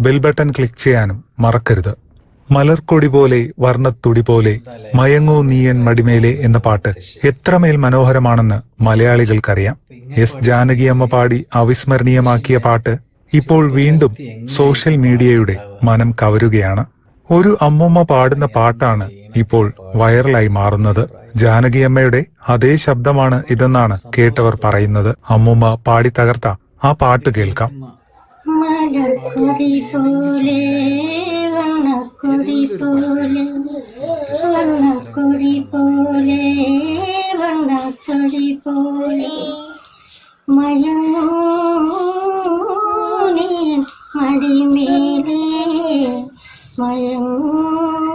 Bell button click ചെയ്യാനും മറക്കരുത്. മലർക്കൊടി പോലെ വർണത്തുടി പോലെ മയങ്ങോ നീയൻ മടിമേലെ എന്ന പാട്ട് എത്രമേൽ മനോഹരമാണെന്ന് മലയാളികൾക്കറിയാം. എസ് ജാനകിയമ്മ പാടി അവിസ്മരണീയമാക്കിയ പാട്ട് ഇപ്പോൾ വീണ്ടും സോഷ്യൽ മീഡിയയുടെ മനം കവരുകയാണ്. ഒരു അമ്മുമ്മ പാടുന്ന പാട്ടാണ് ഇപ്പോൾ വൈറലായി മാറുന്നത്. ജാനകിയമ്മയുടെ അതേ ശബ്ദമാണ് ഇതെന്നാണ് കേട്ടവർ പറയുന്നത്. അമ്മുമ്മ പാടി തകർത്ത ആ പാട്ട് കേൾക്കാം. മലർക്കൊടി പോലെ വണ്ണക്കുടി പോലെ വണ്ണക്കുടി പോലെ വണ്ണക്കുടി പോലെ മയങ്ങൂ നീ മടിമേലേ മയങ്ങൂ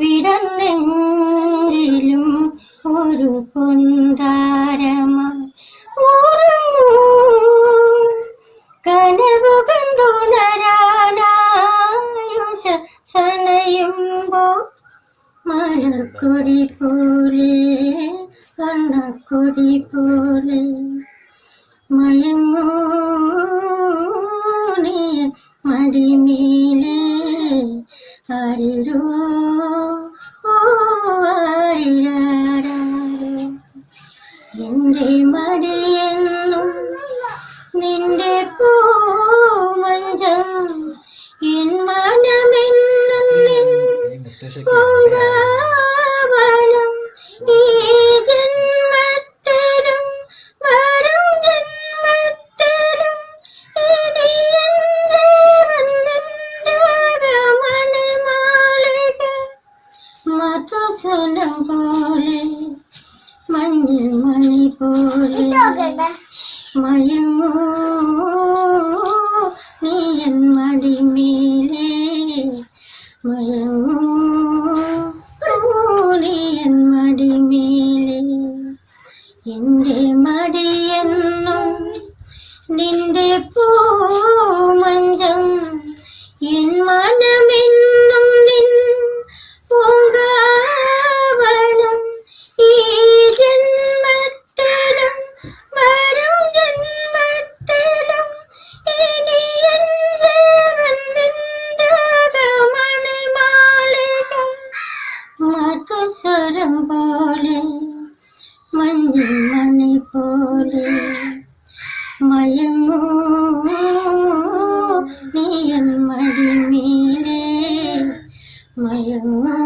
വിടന്നെങ്കിലും ഒരു പൊന്താരമായി ഉറങ്ങൂ. കനവു കണ്ടുണരാനായുഷ സനയുമ്പോ മലർക്കൊടി പോലെ കണ്ണക്കൊടി പോലെ. മധുസലം പോലെ മഞ്ഞിൽ മണി പോലെ മയങ്ങൂ എന്റെ മടിയെന്നും നിന്റെ പൂമഞ്ചം എൻ മനമെന്നും നിൻ പൂങ്കാവനം ഈ ജന്മത്തിലും വരും ജന്മത്തിലും ഇനി എൻ ജീവൻ നിന്റെ മണിമാളിക മയങ്ങൂ. നീയമ്മടി മടിമേലേ മയങ്ങൂ.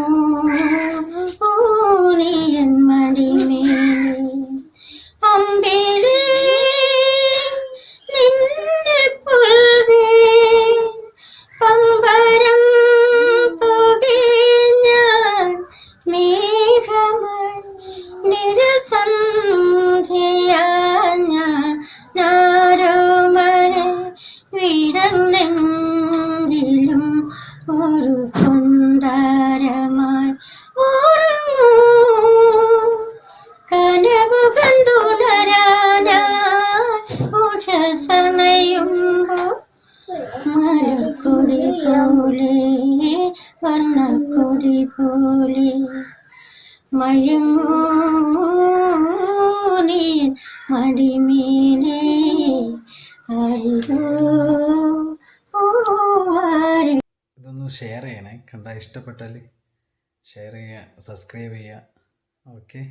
മലക്കൊടി വർണക്കുടി പോലെ മയങ്ങൂ നീ മടിമേലേ. ആരിരോ ഇതൊന്ന് ഷെയർ ചെയ്യണേ. കണ്ടാൽ ഇഷ്ടപ്പെട്ടാൽ ഷെയർ ചെയ്യുക സബ്സ്ക്രൈബ് ചെയ്യുക. ഓക്കെ